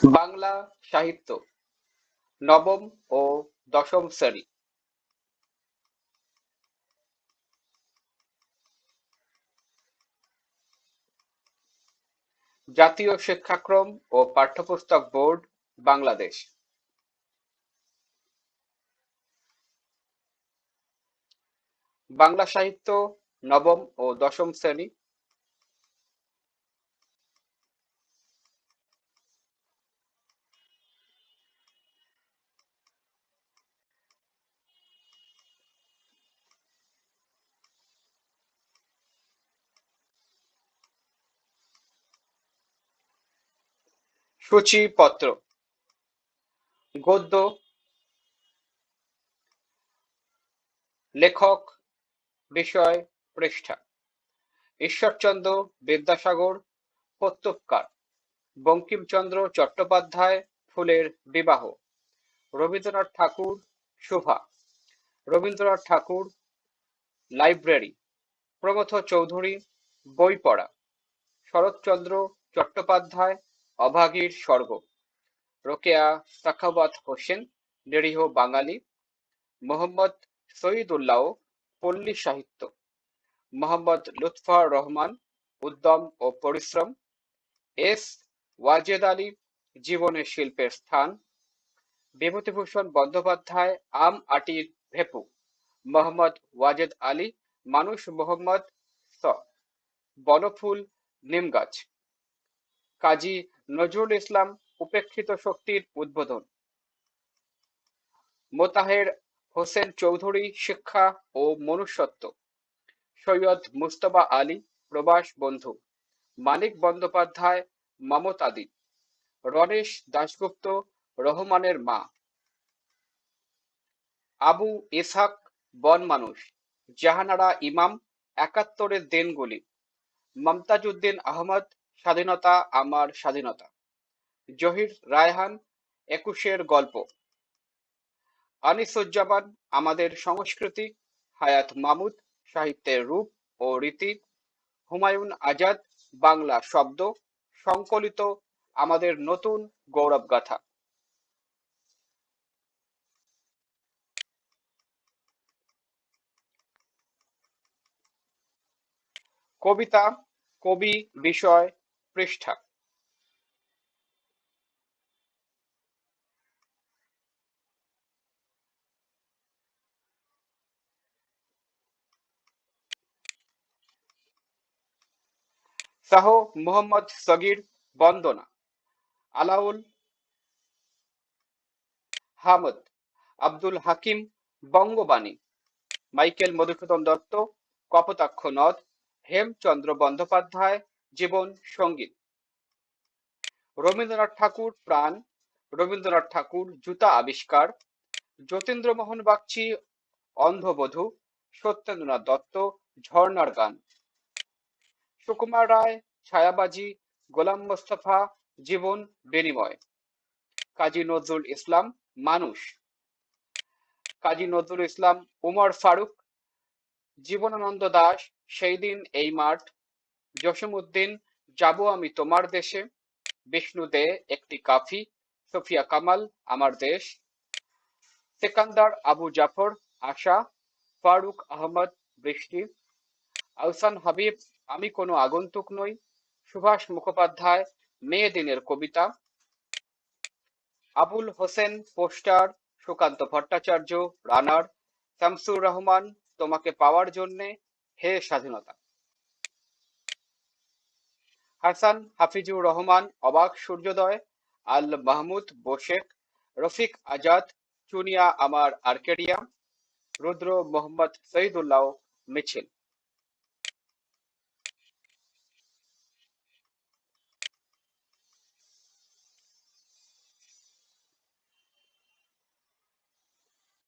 বাংলা সাহিত্য, নবম ও দশম শ্রেণি। জাতীয় শিক্ষাক্রম ও পাঠ্যপুস্তক বোর্ড, বাংলাদেশ। বাংলা সাহিত্য, নবম ও দশম শ্রেণি। সূচিপত্র। গদ্য, লেখক, বিষয়, পৃষ্ঠা, ঈশ্বরচন্দ্র বিদ্যাসাগর, প্রত্যুপকার, বঙ্কিমচন্দ্র চট্টোপাধ্যায় ফুলের বিবাহ, রবীন্দ্রনাথ ঠাকুর শোভা, রবীন্দ্রনাথ ঠাকুর লাইব্রেরি, প্রমথ চৌধুরী বই পড়া শরৎচন্দ্র চট্টোপাধ্যায় অভাগীর স্বর্গ। রোকেয়া সাখাওয়াত হোসেন, নিরীহ বাঙালি। মোহাম্মদ শহীদুল্লাহ পল্লী সাহিত্য। মোহাম্মদ লুৎফর রহমান, উদ্যম ও পরিশ্রম। এস. ওয়াজেদ আলী জীবনের শিল্পের স্থান। বিভূতিভূষণ বন্দ্যোপাধ্যায়, আম আটির ভেপু। মোহাম্মদ ওয়াজেদ আলী, মানুষ মোহাম্মদ স। বনফুল নিমগাছ কাজী নজরুল ইসলাম উপেক্ষিত শক্তির উদ্বোধন। মোতাহের হোসেন চৌধুরী শিক্ষা ও মনুষ্যত্ব। সৈয়দ মুস্তফা আলী প্রবাস বন্ধু। মানিক বন্দ্যোপাধ্যায় মমতাদি রণেশ দাশগুপ্ত, রহমানের মা। আবু ইসহাক বন মানুষ। জাহানারা ইমাম, একাত্তরের দিনগুলি। মমতাজউদ্দিন আহমদ স্বাধীনতা আমার স্বাধীনতা। জহির রায়হান, একুশের গল্প। আনিসুজ্জামান, আমাদের সংস্কৃতি, হায়াত মামুদ সাহিত্যের রূপ ও রীতি, হুমায়ুন আজাদ, বাংলা শব্দ, সংকলিত আমাদের নতুন গৌরবগাথা। কবিতা, কবি, বিষয় পৃষ্ঠা। শাহ মোহাম্মদ সগির বন্দনা, আলাউল হামদ, আব্দুল হাকিম বঙ্গবাণী, মাইকেল মধুসূদন দত্ত, কপোতাক্ষ নদ, হেমচন্দ্র বন্দ্যোপাধ্যায় জীবন সংগীত। রবীন্দ্রনাথ ঠাকুর প্রাণ, রবীন্দ্রনাথ ঠাকুর জুতা আবিষ্কার, যতীন্দ্রমোহন বাগচি অন্ধবধূ, সত্যেন্দ্রনাথ দত্ত ঝর্ণার গান। সুকুমার রায়, ছায়াবাজি, গোলাম মোস্তফা, জীবন বিনিময়। কাজী নজরুল ইসলাম, মানুষ। কাজী নজরুল ইসলাম, উমর ফারুক, জীবনানন্দ দাস, সেই দিন এই মাঠ জসিমউদ্দিন, যাব আমি তোমার দেশে। বিষ্ণু দে একটি কাফি, সফিয়া কামাল আমার দেশ। সেকান্দার আবু জাফর, আশা, ফারুক আহমদ, বৃষ্টি। আহসান হাবিব, আমি কোনো আগন্তুক নই। সুভাষ মুখোপাধ্যায়, মেয়ে দিনের কবিতা। Abul Hossain, poster, Sukanta Bhattacharya, runner. Shamsur Rahman, তোমাকে পাওয়ার জন্যে হে স্বাধীনতা। হাসান হাফিজুর রহমান, অবাক সূর্যোদয়, আল মাহমুদ বোশেক, রফিক আজাদ, চুনিয়া আমার আর্কেডিয়া রুদ্র মোহাম্মদ সঈদুল্লাহ মিছিল।